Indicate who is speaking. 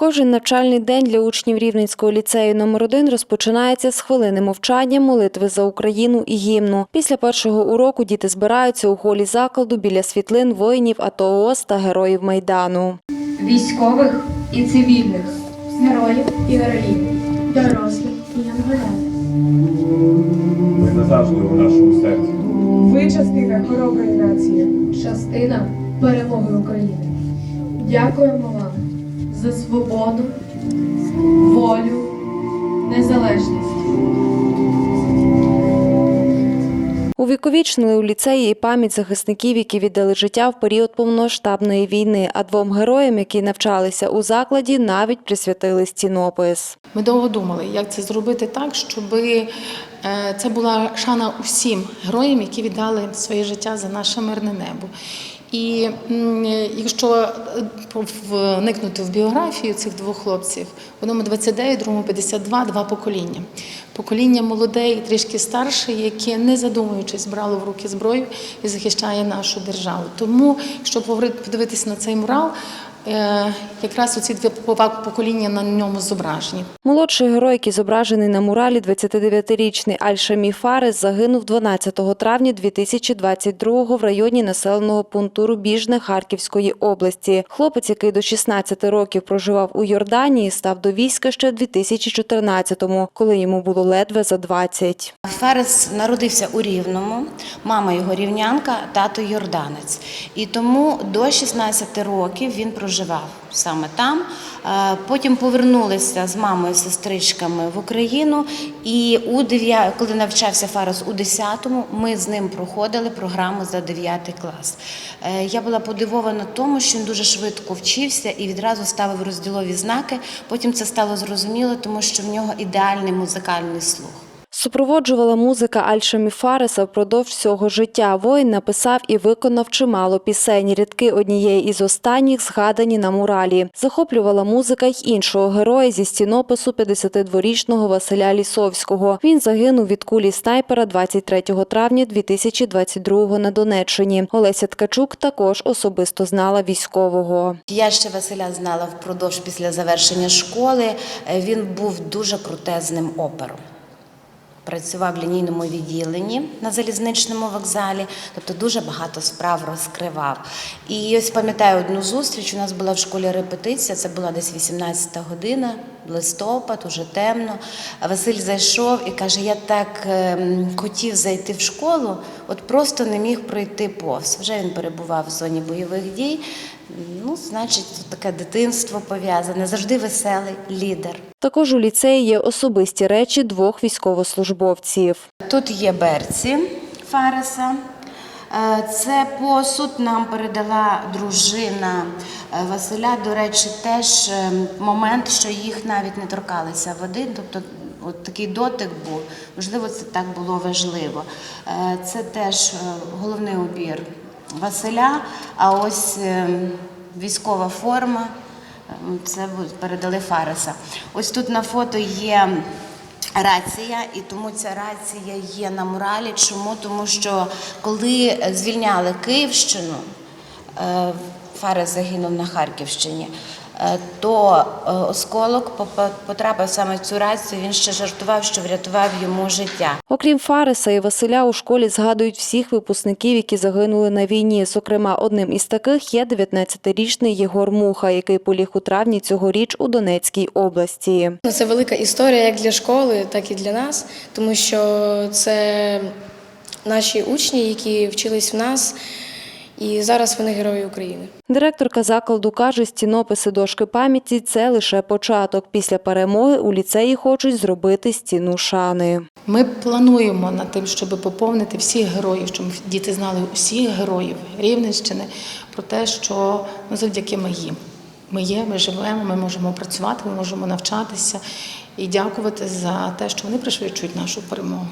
Speaker 1: Кожен навчальний день для учнів Рівненського ліцею номер 1 розпочинається з хвилини мовчання, молитви за Україну і гімну. Після першого уроку діти збираються у холі закладу біля світлин воїнів АТО ООС та героїв Майдану.
Speaker 2: військових і цивільних,
Speaker 3: героїв і героїв, дорослих і янголят.
Speaker 4: Ми назавжди у нашому серці.
Speaker 5: Ви частина хороброї нації.
Speaker 3: частина перемоги України. Дякуємо вам за свободу, волю, незалежність.
Speaker 1: Увіковічнили у ліцеї і пам'ять захисників, які віддали життя в період повномасштабної війни, а двом героям, які навчалися у закладі, навіть присвятили стінопис.
Speaker 6: Ми довго думали, як це зробити так, щоб це була шана усім героям, які віддали своє життя за наше мирне небо. І якщо е, вникнути в біографію цих двох хлопців, одному 29, другому 52, два покоління. Покоління молоде і трішки старше, яке, не задумуючись, брало в руки зброю і захищає нашу державу. Тому, щоб подивитися на цей мурал, якраз оці дві покоління на ньому зображені.
Speaker 1: Молодший герой, який зображений на муралі, 29-річний Аль-Шамі Фарес, загинув 12 травня 2022 в районі населеного пункту Рубіжне Харківської області. Хлопець, який до 16 років проживав у Йорданії, став до війська ще в 2014-му, коли йому було ледве за 20.
Speaker 7: Ферес народився у Рівному, мама його рівнянка, тато йорданець. І тому до 16 років він проживав саме там. Е, Потім повернулися з мамою, сестричками в Україну. І у 9, коли навчався Фарес у 10-му, ми з ним проходили програму за 9 клас. Е, Я була подивована тому, що він дуже швидко вчився і відразу ставив розділові знаки. Потім це стало зрозуміло, тому що в нього ідеальний музикальний слух.
Speaker 1: Супроводжувала музика Аль-Шамі Фареса впродовж всього життя. Воїн написав і виконав чимало пісень. Рядки однієї із останніх згадані на муралі. Захоплювала музика й іншого героя зі стінопису 52-річного Василя Лісовського. Він загинув від кулі снайпера 23 травня 2022 на Донеччині. Олеся Ткачук також особисто знала військового.
Speaker 7: Я ще Василя знала впродовж після завершення школи. Е, Він був дуже крутезним опером. Працював в лінійному відділенні на залізничному вокзалі, тобто дуже багато справ розкривав. І ось пам'ятаю одну зустріч. У нас була в школі репетиція, це була десь 18 година, листопад, уже темно. Василь зайшов і каже: Я так ем, хотів зайти в школу, от просто не міг пройти повз. Вже він перебував в зоні бойових дій. Ну, значить, таке дитинство пов'язане, завжди веселий лідер.
Speaker 1: Також у ліцеї є особисті речі двох військовослужбовців.
Speaker 7: Тут є берці Фареса. Е, Це посуд нам передала дружина е, Василя. До речі, теж е, момент, що їх навіть не торкалися води. Тобто, от такий дотик був. Можливо, це так було важливо. Це теж головний убір Василя. А ось військова форма. Це передали Фареса. Ось тут на фото є рація, і тому ця рація є на муралі. Чому? Тому що коли звільняли Київщину, Фара Фарес загинув на Харківщині. Е, То е, осколок попа- потрапив саме в цю рацію. Він ще жартував, що врятував йому життя.
Speaker 1: Окрім Фареса і Василя, у школі згадують всіх випускників, які загинули на війні. Зокрема, одним із таких є 19-річний Єгор Муха, який поліг у травні цьогоріч у Донецькій області.
Speaker 8: Це велика історія як для школи, так і для нас, тому що це наші учні, які вчились в нас, і зараз вони герої України.
Speaker 1: Директорка закладу каже, стінописи дошки пам'яті це лише початок. Після перемоги у ліцеї хочуть зробити стіну шани.
Speaker 6: Ми плануємо над тим, щоб поповнити всіх героїв, щоб діти знали усіх героїв Рівненщини про те, що ну, завдяки ми їм. Ми є, ми живемо, ми можемо працювати, ми можемо навчатися і дякувати за те, що вони пришвидшують нашу перемогу.